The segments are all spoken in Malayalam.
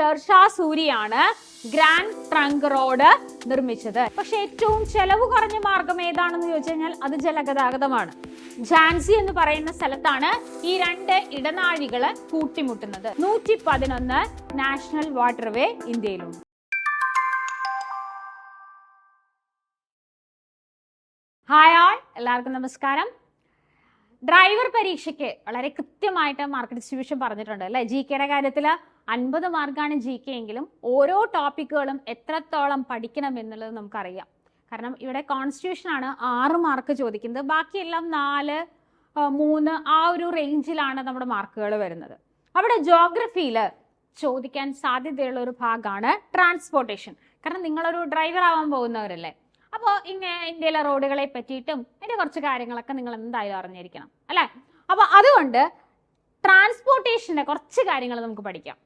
ഷെർഷാ സൂരിയാണ് ഗ്രാൻഡ് ട്രങ്ക് റോഡ് നിർമ്മിച്ചത്. പക്ഷെ ഏറ്റവും ചെലവ് കുറഞ്ഞ മാർഗം ഏതാണെന്ന് ചോദിച്ചു കഴിഞ്ഞാൽ അത് ജലഗതാഗതമാണ്. ഝാൻസി എന്ന് പറയുന്ന സ്ഥലത്താണ് ഈ രണ്ട് ഇടനാഴികൾ കൂട്ടിമുട്ടുന്നത്. നൂറ്റി പതിനൊന്ന് നാഷണൽ വാട്ടർവേ ഇന്ത്യയിലുണ്ട്. ഹായ് ആൾ എല്ലാവർക്കും നമസ്കാരം. ഡ്രൈവർ പരീക്ഷയ്ക്ക് വളരെ കൃത്യമായിട്ട് മാർക്ക് ഡിസ്ട്രിബ്യൂഷൻ പറഞ്ഞിട്ടുണ്ട് അല്ലെ? ജി കെയുടെ കാര്യത്തിൽ അൻപത് മാർക്കാണ് ജി കെ എങ്കിലും ഓരോ ടോപ്പിക്കുകളും എത്രത്തോളം പഠിക്കണം എന്നുള്ളത് നമുക്കറിയാം. കാരണം ഇവിടെ കോൺസ്റ്റിറ്റ്യൂഷൻ ആണ് ആറ് മാർക്ക് ചോദിക്കുന്നത്. ബാക്കിയെല്ലാം നാല് മൂന്ന് ആ ഒരു റേഞ്ചിലാണ് നമ്മുടെ മാർക്കുകൾ വരുന്നത്. അവിടെ ജോഗ്രഫിയിൽ ചോദിക്കാൻ സാധ്യതയുള്ള ഒരു ഭാഗമാണ് ട്രാൻസ്പോർട്ടേഷൻ കാരണം നിങ്ങളൊരു ഡ്രൈവർ ആവാൻ പോകുന്നവരല്ലേ. അപ്പോൾ ഇങ്ങനെ ഇന്ത്യയിലെ റോഡുകളെ പറ്റിയിട്ടും അതിന്റെ കുറച്ച് കാര്യങ്ങളൊക്കെ നിങ്ങൾ എന്തായാലും അറിഞ്ഞിരിക്കണം അല്ലേ? അപ്പോൾ അതുകൊണ്ട് ട്രാൻസ്പോർട്ടേഷന്റെ കുറച്ച് കാര്യങ്ങൾ നമുക്ക് പഠിക്കാം.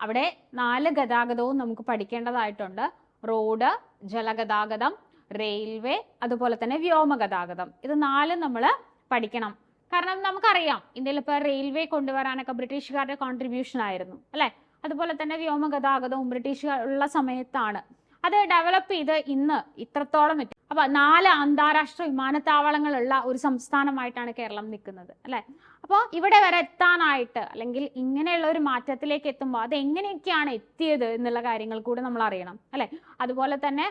അവിടെ നാല് ഗതാഗതവും നമുക്ക് പഠിക്കേണ്ടതായിട്ടുണ്ട്. റോഡ് ജലഗതാഗതം റെയിൽവേ അതുപോലെ തന്നെ വ്യോമഗതാഗതം ഇത് നാല് നമ്മൾ പഠിക്കണം. കാരണം നമുക്കറിയാം ഇന്ത്യയിൽ ഇപ്പോൾ റെയിൽവേ കൊണ്ടുവരാനൊക്കെ ബ്രിട്ടീഷുകാരുടെ കോൺട്രിബ്യൂഷൻ ആയിരുന്നു അല്ലേ? അതുപോലെ തന്നെ വ്യോമഗതാഗതവും ബ്രിട്ടീഷുകാർ ഉള്ള സമയത്താണ്. അത് ഡെവലപ്പ് ചെയ്ത് ഇന്ന് ഇത്രത്തോളം എത്തി. അപ്പൊ നാല് അന്താരാഷ്ട്ര വിമാനത്താവളങ്ങളുള്ള ഒരു സംസ്ഥാനമായിട്ടാണ് കേരളം നിൽക്കുന്നത് അല്ലെ? അപ്പോൾ ഇവിടെ വരെ എത്താനായിട്ട് അല്ലെങ്കിൽ ഇങ്ങനെയുള്ള ഒരു മാറ്റത്തിലേക്ക് എത്തുമ്പോൾ അത് എങ്ങനെയൊക്കെയാണ് എത്തിയത് എന്നുള്ള കാര്യങ്ങൾ കൂടെ നമ്മൾ അറിയണം അല്ലെ? അതുപോലെ തന്നെ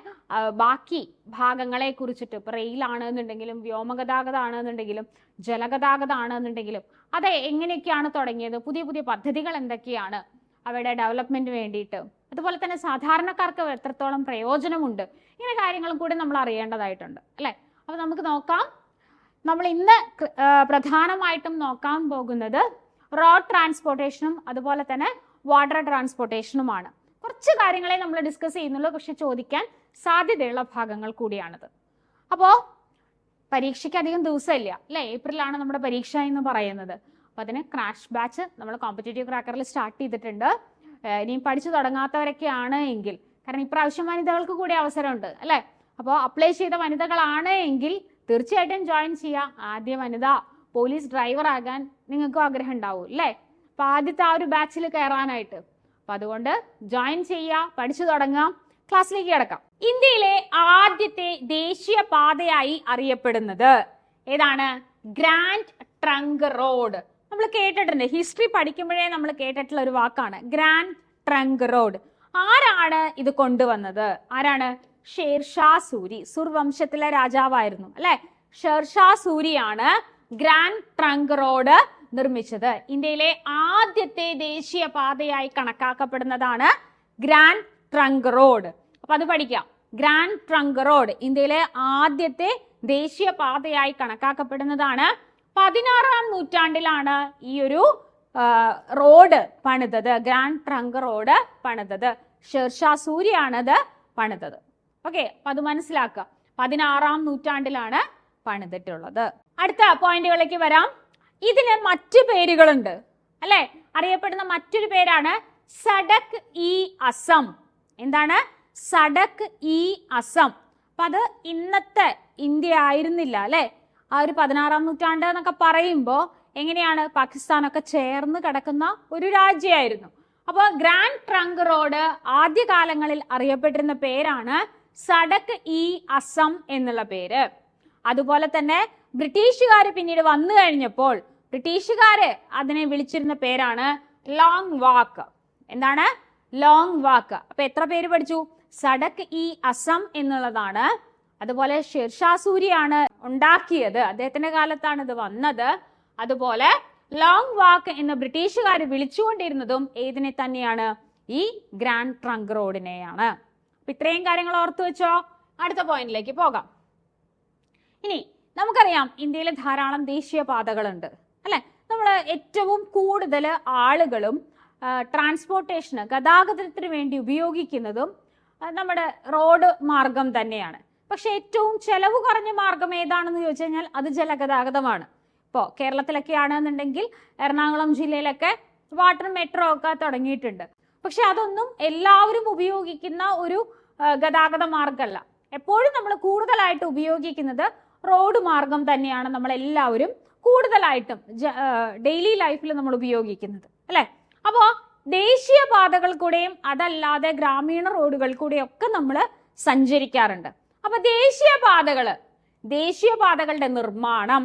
ബാക്കി ഭാഗങ്ങളെ കുറിച്ചിട്ട് ഇപ്പൊ റെയിലാണെന്നുണ്ടെങ്കിലും വ്യോമഗതാഗതമാണെന്നുണ്ടെങ്കിലും ജലഗതാഗതമാണെന്നുണ്ടെങ്കിലും അത് എങ്ങനെയൊക്കെയാണ് തുടങ്ങിയത്? പുതിയ പുതിയ പദ്ധതികൾ എന്തൊക്കെയാണ്? അവയുടെ ഡെവലപ്മെന്റ് വേണ്ടിയിട്ട്. അതുപോലെ തന്നെ സാധാരണക്കാർക്ക് എത്രത്തോളം പ്രയോജനമുണ്ട്? ഇങ്ങനെ കാര്യങ്ങളും കൂടി നമ്മൾ അറിയേണ്ടതായിട്ടുണ്ട് അല്ലേ? അപ്പോൾ നമുക്ക് നോക്കാം. നമ്മൾ ഇന്ന് പ്രധാനമായിട്ടും നോക്കാൻ പോകുന്നത് റോഡ് ട്രാൻസ്പോർട്ടേഷനും അതുപോലെ തന്നെ വാട്ടർ ട്രാൻസ്പോർട്ടേഷനുമാണ് കുറച്ച് കാര്യങ്ങളെ നമ്മൾ ഡിസ്കസ് ചെയ്യുന്നുള്ളൂ പക്ഷെ ചോദിക്കാൻ സാധ്യതയുള്ള ഭാഗങ്ങൾ കൂടിയാണിത്. അപ്പോൾ പരീക്ഷയ്ക്ക് അധികം ദിവസമില്ല അല്ലേ? ഏപ്രിലാണ് നമ്മുടെ പരീക്ഷ എന്ന് പറയുന്നത്. അപ്പോൾ അതിന് ക്രാഷ് ബാച്ച് നമ്മൾ കോമ്പറ്റേറ്റീവ് ക്രാക്കറിൽ സ്റ്റാർട്ട് ചെയ്തിട്ടുണ്ട്. ഇനിയും പഠിച്ചു തുടങ്ങാത്തവരൊക്കെയാണ് എങ്കിൽ. കാരണം ഇപ്രാവശ്യം വനിതകൾക്ക് കൂടി അവസരമുണ്ട് അല്ലേ? അപ്പോൾ അപ്ലൈ ചെയ്ത വനിതകളാണ് എങ്കിൽ തീർച്ചയായിട്ടും ജോയിൻ ചെയ്യാം. ആദ്യ വനിത പോലീസ് ഡ്രൈവർ ആകാൻ നിങ്ങൾക്കും ആഗ്രഹം ഉണ്ടാവും അല്ലേ? അപ്പോൾ ആദ്യത്തെ ആ ഒരു ബാച്ചിൽ കയറാനായിട്ട്. അപ്പം അതുകൊണ്ട് ജോയിൻ ചെയ്യുക പഠിച്ചു തുടങ്ങാം ക്ലാസ്സിലേക്ക് കിടക്കാം. ഇന്ത്യയിലെ ആദ്യത്തെ ദേശീയ പാതയായി അറിയപ്പെടുന്നത് ഏതാണ്? ഗ്രാൻഡ് ട്രങ്ക് റോഡ് നമ്മൾ കേട്ടിട്ടുണ്ട്. ഹിസ്റ്ററി പഠിക്കുമ്പോഴേ നമ്മൾ കേട്ടിട്ടുള്ള ഒരു വാക്കാണ് ഗ്രാൻഡ് ട്രങ്ക് റോഡ് ആരാണ് ഇത് കൊണ്ടുവന്നത്? ആരാണ്? ഷേർഷാ സൂരി സുർവംശത്തിലെ രാജാവായിരുന്നു. അല്ലെ? ഷേർഷാ സൂരിയാണ് ഗ്രാൻഡ് ട്രങ്ക് റോഡ് നിർമ്മിച്ചത്. ഇന്ത്യയിലെ ആദ്യത്തെ ദേശീയ പാതയായി കണക്കാക്കപ്പെടുന്നതാണ് ഗ്രാൻഡ് ട്രങ്ക് റോഡ് അപ്പൊ അത് പഠിക്കാം. ഗ്രാൻഡ് ട്രങ്ക് റോഡ് ഇന്ത്യയിലെ ആദ്യത്തെ ദേശീയ പാതയായി കണക്കാക്കപ്പെടുന്നതാണ് പതിനാറാം നൂറ്റാണ്ടിലാണ് ഈ ഒരു റോഡ് പണിതത്. ഗ്രാൻഡ് ട്രങ്ക് റോഡ് പണിതത്. ഷെർഷാ സൂര്യാണത് പണിതത്. ഓക്കെ അപ്പൊ അത് മനസ്സിലാക്കുക. പതിനാറാം നൂറ്റാണ്ടിലാണ് പണിതിട്ടുള്ളത്. അടുത്ത പോയിന്റുകളിലേക്ക് വരാം. ഇതിന് മറ്റു പേരുകളുണ്ട്. അല്ലെ? അറിയപ്പെടുന്ന മറ്റൊരു പേരാണ് സഡക് ഇ അസം. എന്താണ്? സഡക് ഇ അസം. അപ്പൊ അത് ഇന്നത്തെ ഇന്ത്യ ആയിരുന്നില്ല അല്ലെ? ആ ഒരു പതിനാറാം നൂറ്റാണ്ട് എന്നൊക്കെ പറയുമ്പോൾ എങ്ങനെയാണ് പാകിസ്ഥാനൊക്കെ ചേർന്ന് കിടക്കുന്ന ഒരു രാജ്യമായിരുന്നു. അപ്പോൾ ഗ്രാൻഡ് ട്രങ്ക് റോഡ് ആദ്യകാലങ്ങളിൽ അറിയപ്പെട്ടിരുന്ന പേരാണ് സഡക് ഇ അസം എന്നുള്ള പേര്. അതുപോലെ തന്നെ ബ്രിട്ടീഷുകാർ പിന്നീട് വന്നു കഴിഞ്ഞപ്പോൾ ബ്രിട്ടീഷുകാര് അതിനെ വിളിച്ചിരുന്ന പേരാണ് ലോങ് വാക്ക്. എന്താണ്? Long walk. അപ്പൊ എത്ര പേര് പഠിച്ചു? സഡക് ഇ അസം എന്നുള്ളതാണ് അതുപോലെ ഷെർഷാ സൂരിയാണ് ഉണ്ടാക്കിയത്. അദ്ദേഹത്തിന്റെ കാലത്താണ് ഇത് വന്നത്. അതുപോലെ ലോങ് വാക്ക് എന്ന് ബ്രിട്ടീഷുകാർ വിളിച്ചുകൊണ്ടിരുന്നതും ഏതിനെ തന്നെയാണ്? ഈ ഗ്രാൻഡ് ട്രങ്ക് റോഡിനെയാണ് അപ്പൊ ഇത്രയും കാര്യങ്ങൾ ഓർത്തു വെച്ചോ? അടുത്ത പോയിന്റിലേക്ക് പോകാം. ഇനി നമുക്കറിയാം ഇന്ത്യയിൽ ധാരാളം ദേശീയ പാതകളുണ്ട്. അല്ലെ? നമ്മൾ ഏറ്റവും കൂടുതൽ ആളുകളും ട്രാൻസ്പോർട്ടേഷന് ഗതാഗതത്തിന് വേണ്ടി ഉപയോഗിക്കുന്നതും നമ്മുടെ റോഡ് മാർഗം തന്നെയാണ്. പക്ഷെ ഏറ്റവും ചെലവ് കുറഞ്ഞ മാർഗം ഏതാണെന്ന് ചോദിച്ചു കഴിഞ്ഞാൽ അത് ജലഗതാഗതമാണ്. ഇപ്പോൾ കേരളത്തിലൊക്കെ ആണെന്നുണ്ടെങ്കിൽ എറണാകുളം ജില്ലയിലൊക്കെ വാട്ടർ മെട്രോ ഒക്കെ തുടങ്ങിയിട്ടുണ്ട്. പക്ഷെ അതൊന്നും എല്ലാവരും ഉപയോഗിക്കുന്ന ഒരു ഗതാഗത മാർഗമല്ല. എപ്പോഴും നമ്മൾ കൂടുതലായിട്ട് ഉപയോഗിക്കുന്നത് റോഡ് മാർഗം തന്നെയാണ് നമ്മൾ എല്ലാവരും കൂടുതലായിട്ടും ഡെയിലി ലൈഫിൽ നമ്മൾ ഉപയോഗിക്കുന്നത് അല്ലേ? അപ്പോൾ ദേശീയ പാതകൾ കൂടെയും അതല്ലാതെ ഗ്രാമീണ റോഡുകൾ കൂടെയും ഒക്കെ നമ്മൾ സഞ്ചരിക്കാറുണ്ട്. അപ്പൊ ദേശീയപാതകൾ ദേശീയപാതകളുടെ നിർമ്മാണം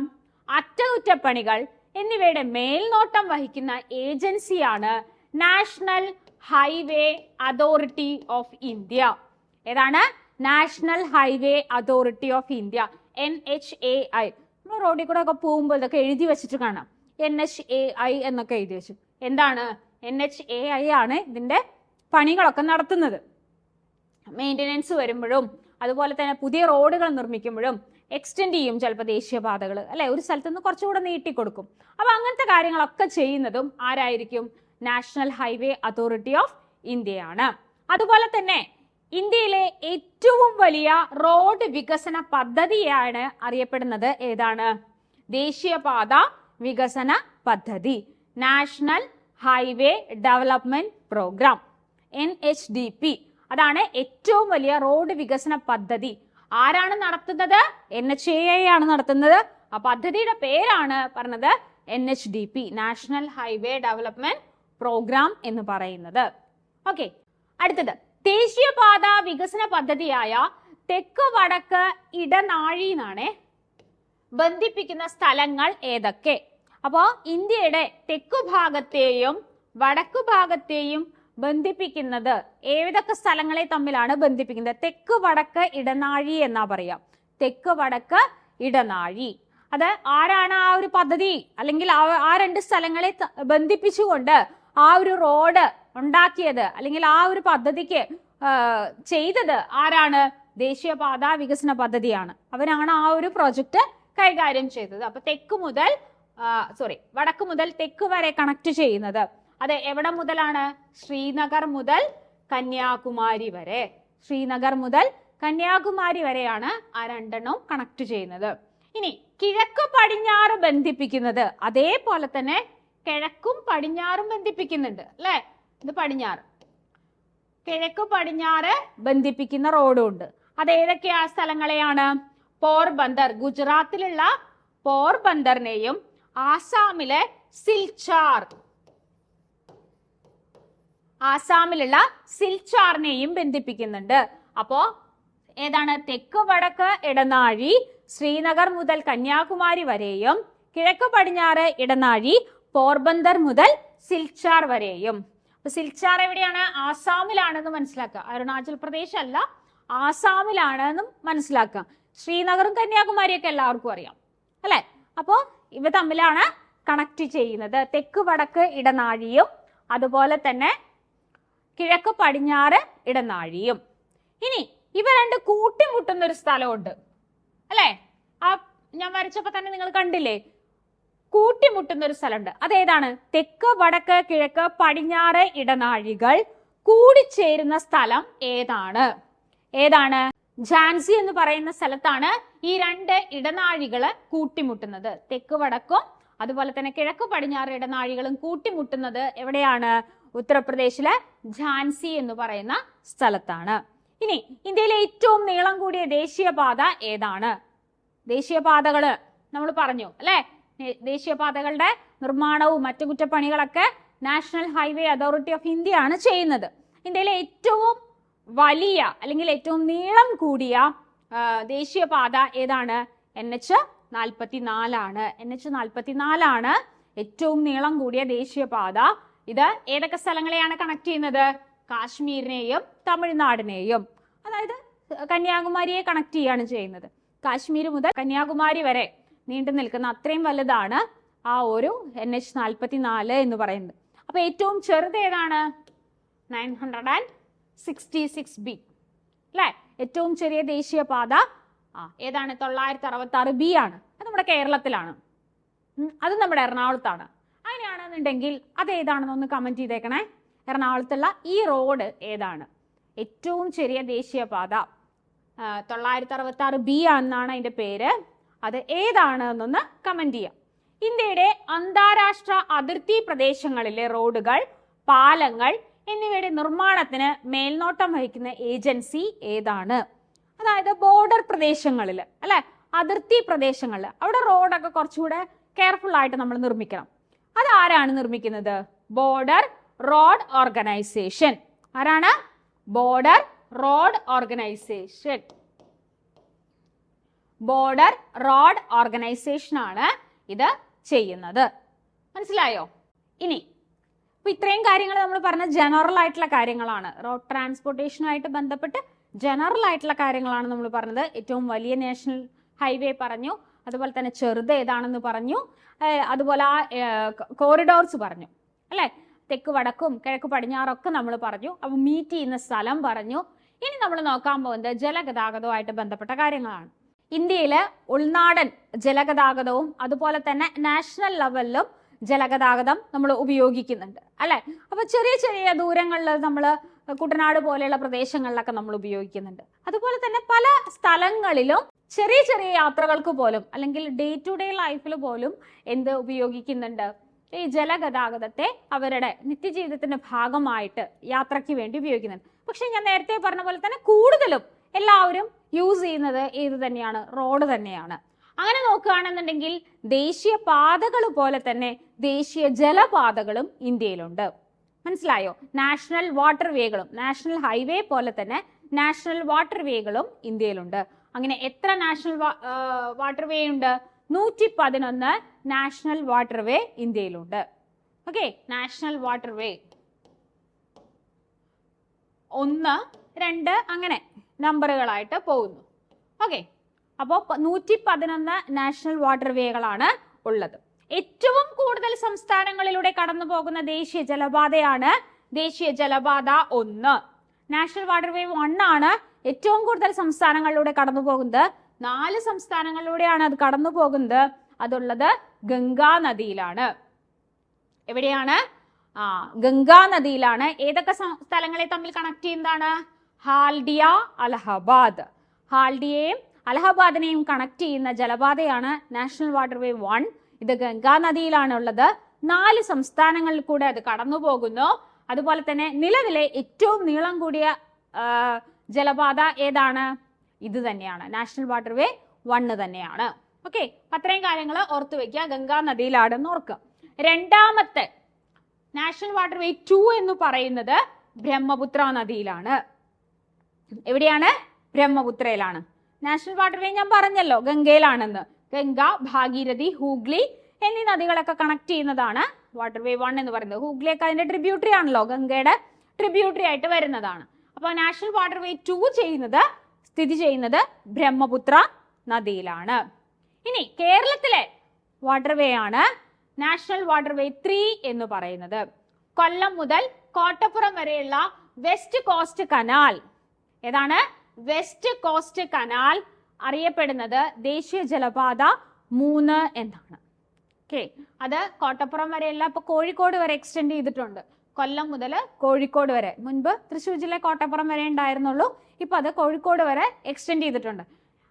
അറ്റകുറ്റപ്പണികൾ എന്നിവയുടെ മേൽനോട്ടം വഹിക്കുന്ന ഏജൻസിയാണ് national highway authority of India. ഏതാണ്? National highway authority of India N H A I. നമ്മൾ റോഡിൽ കൂടെ ഒക്കെ പോകുമ്പോൾ ഇതൊക്കെ എഴുതി വെച്ചിട്ട് കാണാം. എൻ എച്ച് എ ഐ എന്നൊക്കെ എഴുതി വെച്ചു. എന്താണ്? എൻ എച്ച് എ ഐ ആണ് ഇതിന്റെ പണികളൊക്കെ നടത്തുന്നത്. മെയിന്റനൻസ് വരുമ്പോഴും അതുപോലെ തന്നെ പുതിയ റോഡുകൾ നിർമ്മിക്കുമ്പോഴും എക്സ്റ്റെൻഡ് ചെയ്യും ചിലപ്പോൾ ദേശീയപാതകൾ അല്ലെ? ഒരു സ്ഥലത്ത് നിന്ന് കുറച്ചുകൂടെ നീട്ടിക്കൊടുക്കും. അപ്പൊ അങ്ങനത്തെ കാര്യങ്ങളൊക്കെ ചെയ്യുന്നതും ആരായിരിക്കും? നാഷണൽ ഹൈവേ അതോറിറ്റി ഓഫ് ഇന്ത്യയാണ് അതുപോലെ തന്നെ ഇന്ത്യയിലെ ഏറ്റവും വലിയ റോഡ് വികസന പദ്ധതിയാണ് അറിയപ്പെടുന്നത് ഏതാണ്? ദേശീയപാത വികസന പദ്ധതി. National highway development programme N H D P അതാണ് ഏറ്റവും വലിയ റോഡ് വികസന പദ്ധതി. ആരാണ് നടത്തുന്നത്? എൻ എച്ച് എ ആണ് നടത്തുന്നത്. ആ പദ്ധതിയുടെ പേരാണ് പറഞ്ഞത് N H D P national highway development programme എന്ന് പറയുന്നത്. ഓക്കെ അടുത്തത്. ദേശീയപാത വികസന പദ്ധതിയായ തെക്ക് വടക്ക് ഇടനാഴി എന്നാണ് ബന്ധിപ്പിക്കുന്ന സ്ഥലങ്ങൾ ഏതൊക്കെ? അപ്പോൾ ഇന്ത്യയുടെ തെക്കു ഭാഗത്തെയും വടക്കു ഭാഗത്തെയും ബന്ധിപ്പിക്കുന്നത്. ഏതൊക്കെ സ്ഥലങ്ങളെ തമ്മിലാണ് ബന്ധിപ്പിക്കുന്നത്? തെക്ക് വടക്ക് ഇടനാഴി എന്നാ പറയാം. തെക്ക് വടക്ക് ഇടനാഴി. അത് ആരാണ് ആ ഒരു പദ്ധതി അല്ലെങ്കിൽ ആ- രണ്ട് സ്ഥലങ്ങളെ ബന്ധിപ്പിച്ചുകൊണ്ട് ആ ഒരു റോഡ് ഉണ്ടാക്കിയത് അല്ലെങ്കിൽ ആ ഒരു പദ്ധതിക്ക് ചെയ്തത് ആരാണ്? ദേശീയപാത വികസന പദ്ധതിയാണ്. അവരാണ് ആ ഒരു പ്രോജക്റ്റ് കൈകാര്യം ചെയ്തത്. അപ്പൊ തെക്ക് മുതൽ സോറി വടക്ക് മുതൽ തെക്ക് വരെ കണക്ട് ചെയ്യുന്നത്. അത് എവിടെ മുതലാണ്? ശ്രീനഗർ മുതൽ കന്യാകുമാരി വരെ. ശ്രീനഗർ മുതൽ കന്യാകുമാരി വരെയാണ് ആ രണ്ടെണ്ണവും കണക്ട് ചെയ്യുന്നത്. ഇനി കിഴക്ക് പടിഞ്ഞാറ് ബന്ധിപ്പിക്കുന്നത് അതേപോലെ തന്നെ കിഴക്കും പടിഞ്ഞാറും ബന്ധിപ്പിക്കുന്നുണ്ട് അല്ലെ? ഇത് പടിഞ്ഞാറ്. കിഴക്ക് പടിഞ്ഞാറ് ബന്ധിപ്പിക്കുന്ന റോഡും ഉണ്ട്. അത് ഏതൊക്കെയാ? സ്ഥലങ്ങളെയാണ്? പോർബന്ദർ ഗുജറാത്തിലുള്ള പോർബന്ദറിനെയും ആസാമിലെ സിൽച്ചാർ ആസാമിലുള്ള സിൽച്ചാറിനെയും ബന്ധിപ്പിക്കുന്നുണ്ട്. അപ്പോ ഏതാണ്? തെക്ക് വടക്ക് ഇടനാഴി ശ്രീനഗർ മുതൽ കന്യാകുമാരി വരെയും കിഴക്ക് പടിഞ്ഞാറ് ഇടനാഴി പോർബന്ദർ മുതൽ സിൽച്ചാർ വരെയും. അപ്പൊ സിൽച്ചാർ എവിടെയാണ്? ആസാമിലാണെന്ന് മനസ്സിലാക്കുക. അരുണാചൽ പ്രദേശ് അല്ല ആസാമിലാണെന്നും മനസ്സിലാക്കുക. ശ്രീനഗറും കന്യാകുമാരിയൊക്കെ എല്ലാവർക്കും അറിയാം അല്ലെ? അപ്പോ ഇവ തമ്മിലാണ് കണക്ട് ചെയ്യുന്നത്. തെക്ക് വടക്ക് ഇടനാഴിയും അതുപോലെ തന്നെ കിഴക്ക് പടിഞ്ഞാറ് ഇടനാഴിയും. ഇനി ഇവ രണ്ട് കൂട്ടിമുട്ടുന്ന ഒരു സ്ഥലമുണ്ട്. അല്ലേ? ആ ഞാൻ വരച്ചപ്പോ തന്നെ നിങ്ങൾ കണ്ടില്ലേ? കൂട്ടിമുട്ടുന്ന ഒരു സ്ഥലമുണ്ട്. അതേതാണ്? തെക്ക് വടക്ക് കിഴക്ക് പടിഞ്ഞാറ് ഇടനാഴികൾ കൂടിച്ചേരുന്ന സ്ഥലം ഏതാണ്? ഏതാണ്? ഝാൻസി എന്ന് പറയുന്ന സ്ഥലത്താണ് ഈ രണ്ട് ഇടനാഴികൾ കൂട്ടിമുട്ടുന്നത്. തെക്ക് വടക്കും അതുപോലെ തന്നെ കിഴക്ക് പടിഞ്ഞാറ് ഇടനാഴികളും കൂട്ടിമുട്ടുന്നത് എവിടെയാണ്? ഉത്തർപ്രദേശിലെ ഝാൻസി എന്ന് പറയുന്ന സ്ഥലത്താണ്. ഇനി ഇന്ത്യയിലെ ഏറ്റവും നീളം കൂടിയ ദേശീയപാത ഏതാണ്? ദേശീയപാതകൾ നമ്മൾ പറഞ്ഞു അല്ലെ? ദേശീയപാതകളുടെ നിർമ്മാണവും മറ്റു കുറ്റപ്പണികളൊക്കെ national highway authority of India ആണ് ചെയ്യുന്നത്. ഇന്ത്യയിലെ ഏറ്റവും വലിയ അല്ലെങ്കിൽ ഏറ്റവും നീളം കൂടിയ ദേശീയപാത ഏതാണ്? എൻ എച്ച് നാൽപ്പത്തി നാലാണ് എൻ എച്ച് നാൽപ്പത്തി നാലാണ് ഏറ്റവും നീളം കൂടിയ ദേശീയപാത ഇത് ഏതൊക്കെ സ്ഥലങ്ങളെയാണ് കണക്ട് ചെയ്യുന്നത്? കാശ്മീരിനെയും തമിഴ്നാടിനെയും. അതായത് കന്യാകുമാരിയെ കണക്ട് ചെയ്യാണ് ചെയ്യുന്നത്. കാശ്മീർ മുതൽ കന്യാകുമാരി വരെ നീണ്ടു നിൽക്കുന്ന അത്രയും വലുതാണ് ആ ഒരു എൻ എച്ച് നാൽപ്പത്തി നാല് എന്ന് പറയുന്നത്. അപ്പൊ ഏറ്റവും ചെറുത് ഏതാണ്? Nine hundred and sixty six B. അല്ലേ? ഏറ്റവും ചെറിയ ദേശീയപാത ആ ഏതാണ്? തൊള്ളായിരത്തി അറുപത്തി ആറ് ബി ആണ്. അത് നമ്മുടെ കേരളത്തിലാണ്. അത് നമ്മുടെ എറണാകുളത്താണ്. അങ്ങനെയാണെന്നുണ്ടെങ്കിൽ അത് ഏതാണെന്നൊന്ന് കമന്റ് ചെയ്തേക്കണേ. എറണാകുളത്തുള്ള ഈ റോഡ് ഏതാണ്? ഏറ്റവും ചെറിയ ദേശീയപാത. തൊള്ളായിരത്തി അറുപത്തി ആറ് ബി എന്നാണ് അതിന്റെ പേര്. അത് ഏതാണ് എന്നൊന്ന് കമന്റ് ചെയ്യാം. ഇന്ത്യയുടെ അന്താരാഷ്ട്ര അതിർത്തി പ്രദേശങ്ങളിലെ റോഡുകൾ പാലങ്ങൾ എന്നിവയുടെ നിർമ്മാണത്തിന് മേൽനോട്ടം വഹിക്കുന്ന ഏജൻസി ഏതാണ്? അതായത് ബോർഡർ പ്രദേശങ്ങളിൽ അല്ലെ? അതിർത്തി പ്രദേശങ്ങളിൽ. അവിടെ റോഡൊക്കെ കുറച്ചുകൂടെ കെയർഫുൾ ആയിട്ട് നമ്മൾ നിർമ്മിക്കണം. അത് ആരാണ് നിർമ്മിക്കുന്നത്? ബോർഡർ റോഡ് ഓർഗനൈസേഷൻ ആരാണ്? Border road organisation border road organisation ആണ് ഇത് ചെയ്യുന്നത്. മനസ്സിലായോ? ഇനി അപ്പൊ ഇത്രയും കാര്യങ്ങൾ നമ്മൾ പറഞ്ഞ ജനറൽ ആയിട്ടുള്ള കാര്യങ്ങളാണ്. റോഡ് ട്രാൻസ്പോർട്ടേഷനുമായിട്ട് ബന്ധപ്പെട്ട് ജനറൽ ആയിട്ടുള്ള കാര്യങ്ങളാണ് നമ്മൾ പറഞ്ഞത്. ഏറ്റവും വലിയ നാഷണൽ ഹൈവേ പറഞ്ഞു. അതുപോലെ തന്നെ ചെറുത് ഏതാണെന്ന് പറഞ്ഞു. അതുപോലെ ആ കോറിഡോർസ് പറഞ്ഞു. അല്ലേ? തെക്ക് വടക്കും കിഴക്ക് പടിഞ്ഞാറൊക്കെ നമ്മൾ പറഞ്ഞു. അപ്പോൾ മീറ്റ് ചെയ്യുന്ന സ്ഥലം പറഞ്ഞു. ഇനി നമ്മൾ നോക്കാൻ പോകുന്നത് ജലഗതാഗതവുമായിട്ട് ബന്ധപ്പെട്ട കാര്യങ്ങളാണ്. ഇന്ത്യയിൽ ഉൾനാടൻ ജലഗതാഗതവും അതുപോലെ തന്നെ നാഷണൽ ലെവലിലും ജലഗതാഗതം നമ്മൾ ഉപയോഗിക്കുന്നുണ്ട്. അല്ലെ? അപ്പൊ ചെറിയ ചെറിയ ദൂരങ്ങളിൽ നമ്മൾ കുട്ടനാട് പോലെയുള്ള പ്രദേശങ്ങളിലൊക്കെ നമ്മൾ ഉപയോഗിക്കുന്നുണ്ട്. അതുപോലെ തന്നെ പല സ്ഥലങ്ങളിലും ചെറിയ ചെറിയ യാത്രകൾക്ക് പോലും അല്ലെങ്കിൽ ഡേ ടു ഡേ ലൈഫിൽ പോലും എന്ത് ഉപയോഗിക്കുന്നുണ്ട്? ഈ ജലഗതാഗതത്തെ അവരുടെ നിത്യജീവിതത്തിന്റെ ഭാഗമായിട്ട് യാത്രയ്ക്ക് വേണ്ടി ഉപയോഗിക്കുന്നുണ്ട്. പക്ഷെ ഞാൻ നേരത്തെ പറഞ്ഞ പോലെ തന്നെ കൂടുതലും എല്ലാവരും യൂസ് ചെയ്യുന്നത് ഏത് തന്നെയാണ്? റോഡ് തന്നെയാണ്. അങ്ങനെ നോക്കുകയാണെന്നുണ്ടെങ്കിൽ ദേശീയ പാതകൾ പോലെ തന്നെ ദേശീയ ജലപാതകളും ഇന്ത്യയിലുണ്ട്. മനസ്സിലായോ? നാഷണൽ വാട്ടർ വേകളും നാഷണൽ ഹൈവേ പോലെ തന്നെ നാഷണൽ വാട്ടർ വേകളും ഇന്ത്യയിലുണ്ട്. അങ്ങനെ എത്ര നാഷണൽ വാട്ടർ വേ ഉണ്ട്? നൂറ്റി പതിനൊന്ന് നാഷണൽ വാട്ടർ വേ ഇന്ത്യയിലുണ്ട്. Okay national waterway. ഒന്ന് രണ്ട് അങ്ങനെ നമ്പറുകളായിട്ട് പോകുന്നു. ഓക്കെ അപ്പോൾ നൂറ്റി പതിനൊന്ന് നാഷണൽ വാട്ടർ വേകളാണ് ഉള്ളത്. ഏറ്റവും കൂടുതൽ സംസ്ഥാനങ്ങളിലൂടെ കടന്നു പോകുന്ന ദേശീയ ജലപാതയാണ് ദേശീയ ജലപാത ഒന്ന്. നാഷണൽ വാട്ടർവേ വൺ ആണ് ഏറ്റവും കൂടുതൽ സംസ്ഥാനങ്ങളിലൂടെ കടന്നു പോകുന്നത് നാല് സംസ്ഥാനങ്ങളിലൂടെയാണ് അത് കടന്നു പോകുന്നത് അതുള്ളത് ഗംഗാ നദിയിലാണ്. എവിടെയാണ്? ആ ഗംഗാ നദിയിലാണ്. ഏതൊക്കെ സ്ഥലങ്ങളെ തമ്മിൽ കണക്ട് ചെയ്യുന്നതാണ്? ഹാൽഡിയ അലഹബാദ്. ഹാൽഡിയയും അലഹബാദിനെയും കണക്ട് ചെയ്യുന്ന ജലപാതയാണ് നാഷണൽ വാട്ടർവേ വൺ ഇത് ഉള്ളത് നാല് സംസ്ഥാനങ്ങളിൽ കൂടെ അത് കടന്നു പോകുന്നു അതുപോലെ തന്നെ നിലവിലെ ഏറ്റവും നീളം കൂടിയ ജലപാത ഏതാണ്? ഇത് തന്നെയാണ്. നാഷണൽ വാട്ടർവേ വണ്ണ് തന്നെയാണ്. ഓക്കെ അത്രയും കാര്യങ്ങൾ ഓർത്തു വെക്കുക. ഗംഗാ നദിയിലാണെന്ന് ഓർക്കുക. രണ്ടാമത്തെ നാഷണൽ വാട്ടർവേ ടു എന്ന് പറയുന്നത് ബ്രഹ്മപുത്ര നദിയിലാണ്. എവിടെയാണ്? ബ്രഹ്മപുത്രയിലാണ്. നാഷണൽ വാട്ടർവേ ഞാൻ പറഞ്ഞല്ലോ ഗംഗയിലാണെന്ന്. ഗംഗ ഭാഗീരഥി ഹൂഗ്ലി എന്നീ നദികളൊക്കെ കണക്ട് ചെയ്യുന്നതാണ് വാട്ടർ വേ വൺ എന്ന് പറയുന്നത്. ഹൂഗ്ലിയൊക്കെ അതിന്റെ ട്രിബ്യൂട്ടറി ആണല്ലോ ഗംഗയുടെ ട്രിബ്യൂട്ടറി ആയിട്ട് വരുന്നതാണ്. അപ്പോൾ നാഷണൽ വാട്ടർ വേ ടു ചെയ്യുന്നത് സ്ഥിതി ചെയ്യുന്നത് ബ്രഹ്മപുത്ര നദിയിലാണ്. ഇനി കേരളത്തിലെ വാട്ടർ വേ ആണ് നാഷണൽ വാട്ടർ വേ ത്രീ എന്ന് പറയുന്നത്. കൊല്ലം മുതൽ കോട്ടപ്പുറം വരെയുള്ള വെസ്റ്റ് കോസ്റ്റ് കനാൽ ഏതാണ്? വെസ്റ്റ് കോസ്റ്റ് കനാൽ അറിയപ്പെടുന്നത് ദേശീയ ജലപാത മൂന്ന് എന്നാണ്. ഓക്കെ അത് കോട്ടപ്പുറം വരെയല്ല ഇപ്പൊ കോഴിക്കോട് വരെ എക്സ്റ്റെൻഡ് ചെയ്തിട്ടുണ്ട്. കൊല്ലം മുതൽ കോഴിക്കോട് വരെ. മുൻപ് തൃശ്ശൂർ ജില്ല കോട്ടപ്പുറം വരെ ഉണ്ടായിരുന്നുള്ളൂ. ഇപ്പൊ അത് കോഴിക്കോട് വരെ എക്സ്റ്റെൻഡ് ചെയ്തിട്ടുണ്ട്.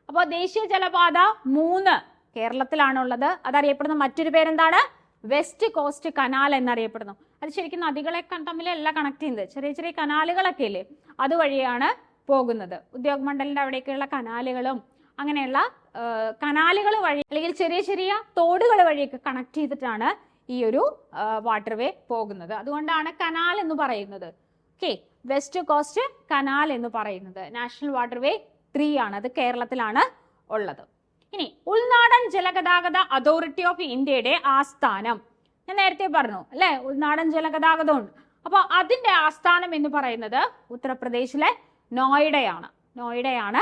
അപ്പോൾ ദേശീയ ജലപാത മൂന്ന് കേരളത്തിലാണുള്ളത്. അതറിയപ്പെടുന്ന മറ്റൊരു പേരെന്താണ്? വെസ്റ്റ് കോസ്റ്റ് കനാൽ എന്നറിയപ്പെടുന്നു. അത് ശരിക്കും നദികളെ തമ്മിലല്ല കണക്ട് ചെയ്യുന്നത്. ചെറിയ ചെറിയ കനാലുകളൊക്കെ ഇല്ലേ? അതുവഴിയാണ് പോകുന്നത്. ഉദ്योग മണ്ഡലിന്റെ അവിടേക്കുള്ള കനാലുകളും അങ്ങനെയുള്ള കനാലുകൾ വഴി അല്ലെങ്കിൽ ചെറിയ ചെറിയ തോടുകൾ വഴിയൊക്കെ കണക്ട് ചെയ്തിട്ടാണ് ഈ ഒരു വാട്ടർവേ പോകുന്നത്. അതുകൊണ്ടാണ് കനാൽ എന്ന് പറയുന്നത്. ഓക്കെ വെസ്റ്റ് കോസ്റ്റ് കനാൽ എന്ന് പറയുന്നത്. നാഷണൽ വാട്ടർവേ ത്രീ ആണ്. അത് കേരളത്തിലാണ് ഉള്ളത്. ഇനി ഉൾനാടൻ ജലഗതാഗത അതോറിറ്റി ഓഫ് ഇന്ത്യയുടെ ആസ്ഥാനം. ഞാൻ നേരത്തെ പറഞ്ഞു അല്ലെ? ഉൾനാടൻ ജലഗതാഗതം ഉണ്ട്. അപ്പോൾ അതിന്റെ ആസ്ഥാനം എന്ന് പറയുന്നത് ഉത്തർപ്രദേശിലെ നോയിഡയാണ്. നോയിഡയാണ്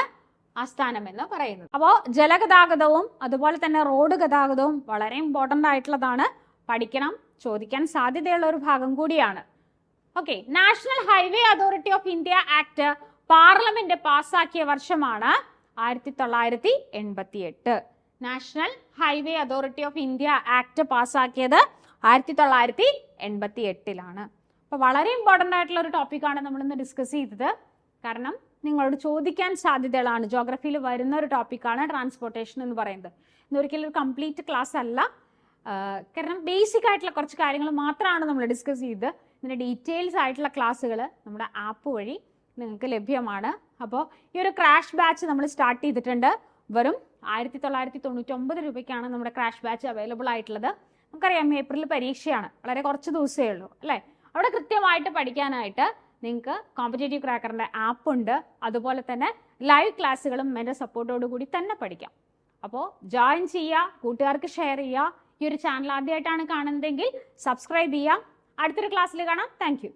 ആസ്ഥാനം എന്ന് പറയുന്നത്. അപ്പോൾ ജലഗതാഗതവും അതുപോലെ തന്നെ റോഡ് ഗതാഗതവും വളരെ ഇമ്പോർട്ടന്റ് ആയിട്ടുള്ളതാണ്. പഠിക്കണം ചോദിക്കാൻ സാധ്യതയുള്ള ഒരു ഭാഗം കൂടിയാണ്. Okay national highway authority of India act parliament പാസ്സാക്കിയ വർഷമാണ് ആയിരത്തി തൊള്ളായിരത്തി എൺപത്തി എട്ട് national highway authority of India act പാസ്സാക്കിയത് ആയിരത്തി തൊള്ളായിരത്തി എൺപത്തി എട്ടിലാണ് അപ്പോൾ വളരെ ഇമ്പോർട്ടന്റ് ആയിട്ടുള്ള ഒരു ടോപ്പിക്കാണ് നമ്മളിന്ന് ഡിസ്കസ് ചെയ്തത്. കാരണം നിങ്ങളോട് ചോദിക്കാൻ സാധ്യതകളാണ്. ജോഗ്രഫിയിൽ വരുന്ന ഒരു ടോപ്പിക്കാണ് ട്രാൻസ്പോർട്ടേഷൻ എന്ന് പറയുന്നത്. ഇതൊരിക്കലും ഒരു കംപ്ലീറ്റ് ക്ലാസ് അല്ല. കാരണം ബേസിക് ആയിട്ടുള്ള കുറച്ച് കാര്യങ്ങൾ മാത്രമാണ് നമ്മൾ ഡിസ്കസ് ചെയ്ത്. ഇതിന്റെ ഡീറ്റെയിൽസ് ആയിട്ടുള്ള ക്ലാസ്സുകൾ നമ്മുടെ ആപ്പ് വഴി നിങ്ങൾക്ക് ലഭ്യമാണ്. അപ്പോൾ ഈ ഒരു ക്രാഷ് ബാച്ച് നമ്മൾ സ്റ്റാർട്ട് ചെയ്തിട്ടുണ്ട്. വെറും ആയിരത്തി തൊള്ളായിരത്തി തൊണ്ണൂറ്റൊമ്പത് രൂപയ്ക്കാണ് നമ്മുടെ ക്രാഷ് ബാച്ച് അവൈലബിൾ ആയിട്ടുള്ളത്. നമുക്കറിയാം ഏപ്രിൽ പരീക്ഷയാണ്. വളരെ കുറച്ച് ദിവസമേ ഉള്ളൂ അല്ലേ? അവിടെ കൃത്യമായിട്ട് പഠിക്കാനായിട്ട് നിങ്ങൾക്ക് കോമ്പറ്റേറ്റീവ് ക്രാക്കറിന്റെ ആപ്പ് ഉണ്ട്. അതുപോലെ തന്നെ ലൈവ് ക്ലാസ്സുകളും എന്റെ സപ്പോർട്ടോടു കൂടി തന്നെ പഠിക്കാം. അപ്പോൾ ജോയിൻ ചെയ്യുക കൂട്ടുകാർക്ക് ഷെയർ ചെയ്യുക. ഈ ഒരു ചാനൽ ആദ്യമായിട്ടാണ് കാണുന്നതെങ്കിൽ സബ്സ്ക്രൈബ് ചെയ്യുക. അടുത്തൊരു ക്ലാസ്സിൽ കാണാം. താങ്ക്